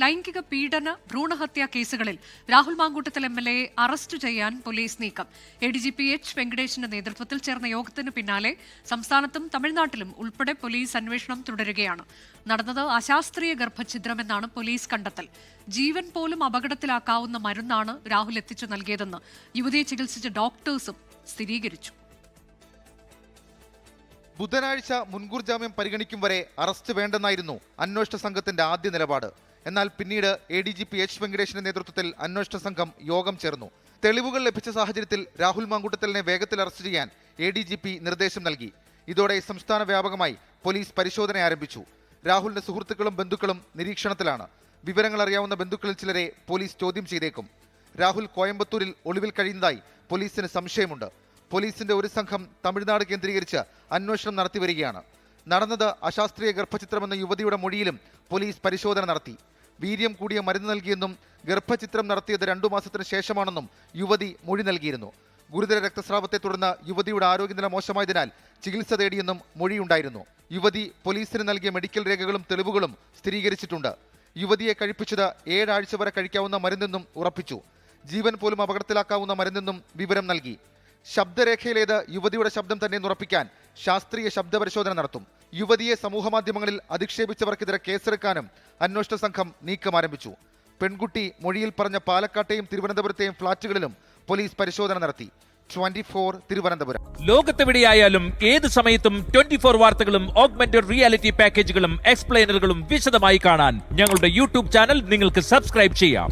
ലൈംഗിക പീഡന ഭ്രൂണഹത്യാ കേസുകളിൽ Rahul Mamkootathil M L A arrest ചെയ്യാൻ പോലീസ് നീക്കം. A D G P H വെങ്കടേഷിന്റെ നേതൃത്വത്തിൽ ചേർന്ന യോഗത്തിന് പിന്നാലെ സംസ്ഥാനത്തും തമിഴ്നാട്ടിലും ഉൾപ്പെടെ പോലീസ് അന്വേഷണം തുടരുകയാണ്. നടന്നത് അശാസ്ത്രീയ ഗർഭഛിദ്രമെന്നാണ് പോലീസ് കണ്ടെത്തൽ. ജീവൻ പോലും അപകടത്തിലാക്കാവുന്ന മരുന്നാണ് രാഹുൽ എത്തിച്ചു നൽകിയതെന്ന് യുവതിയെ ചികിത്സിച്ച ഡോക്ടേഴ്സും സ്ഥിരീകരിച്ചു. ബുധനാഴ്ച മുൻകൂർ ജാമ്യം പരിഗണിക്കും വരെ അറസ്റ്റ് വേണ്ടെന്നായിരുന്നു അന്വേഷണ സംഘത്തിന്റെ ആദ്യ നിലപാട്. എന്നാൽ പിന്നീട് A D G P H വെങ്കടേഷിന്റെ നേതൃത്വത്തിൽ അന്വേഷണ സംഘം യോഗം ചേർന്നു. തെളിവുകൾ ലഭിച്ച സാഹചര്യത്തിൽ രാഹുൽ മാങ്കൂട്ടത്തലിനെ വേഗത്തിൽ അറസ്റ്റ് ചെയ്യാൻ എ ഡി ജി പി നിർദ്ദേശം നൽകി. ഇതോടെ സംസ്ഥാന വ്യാപകമായി പോലീസ് പരിശോധന ആരംഭിച്ചു. രാഹുലിന്റെ സുഹൃത്തുക്കളും ബന്ധുക്കളും നിരീക്ഷണത്തിലാണ്. വിവരങ്ങൾ അറിയാവുന്ന ബന്ധുക്കളിൽ ചിലരെ പോലീസ് ചോദ്യം ചെയ്തേക്കും. രാഹുൽ കോയമ്പത്തൂരിൽ ഒളിവിൽ കഴിയുന്നതായി പോലീസിന് സംശയമുണ്ട്. പോലീസിന്റെ ഒരു സംഘം തമിഴ്നാട് കേന്ദ്രീകരിച്ച് അന്വേഷണം നടത്തിവരികയാണ്. നടന്നത് അശാസ്ത്രീയ ഗർഭചിത്രമെന്ന യുവതിയുടെ മൊഴിയിലും പോലീസ് പരിശോധന നടത്തി. വീര്യം കൂടിയ മരുന്ന് നൽകിയെന്നും ഗർഭചിത്രം നടത്തിയത് രണ്ടു മാസത്തിന് ശേഷമാണെന്നും യുവതി മൊഴി നൽകിയിരുന്നു. ഗുരുതര രക്തസ്രാവത്തെ തുടർന്ന് യുവതിയുടെ ആരോഗ്യനില മോശമായതിനാൽ ചികിത്സ തേടിയെന്നും മൊഴിയുണ്ടായിരുന്നു. യുവതി പോലീസിന് നൽകിയ മെഡിക്കൽ രേഖകളും തെളിവുകളും സ്ഥിരീകരിച്ചിട്ടുണ്ട്. യുവതിയെ കഴിപ്പിച്ചത് ഏഴാഴ്ച വരെ കഴിക്കാവുന്ന മരുന്നെന്നും ഉറപ്പിച്ചു. ജീവൻ പോലും അപകടത്തിലാക്കാവുന്ന മരുന്നെന്നും വിവരം നൽകി. ശബ്ദരേഖയിലേത് യുവതിയുടെ ശബ്ദം തന്നെ ഉറപ്പിക്കാൻ ശാസ്ത്രീയ ശബ്ദപരിശോധന നടത്തും. യുവതിയെ സമൂഹമാധ്യമങ്ങളിൽ അധിക്ഷേപിച്ചവർക്കെതിരെ കേസെടുക്കാനും അന്വേഷണ സംഘം നീക്കം ആരംഭിച്ചു പെൺകുട്ടി മൊഴിയിൽ പറഞ്ഞ പാലക്കാട്ടെയും തിരുവനന്തപുരത്തെയും ഫ്ളാറ്റുകളിലും പോലീസ് പരിശോധന നടത്തി. Twenty four Thiruvananthapuram. ലോകത്തെവിടെയായാലും ഏത് സമയത്തും ട്വന്റി ഫോർ വാർത്തകളും ഓഗ്മെന്റഡ് റിയാലിറ്റി പാക്കേജുകളും എക്സ്പ്ലെയിനറുകളും വിശദമായി കാണാൻ ഞങ്ങളുടെ യൂട്യൂബ് ചാനൽ നിങ്ങൾക്ക് സബ്സ്ക്രൈബ് ചെയ്യാം.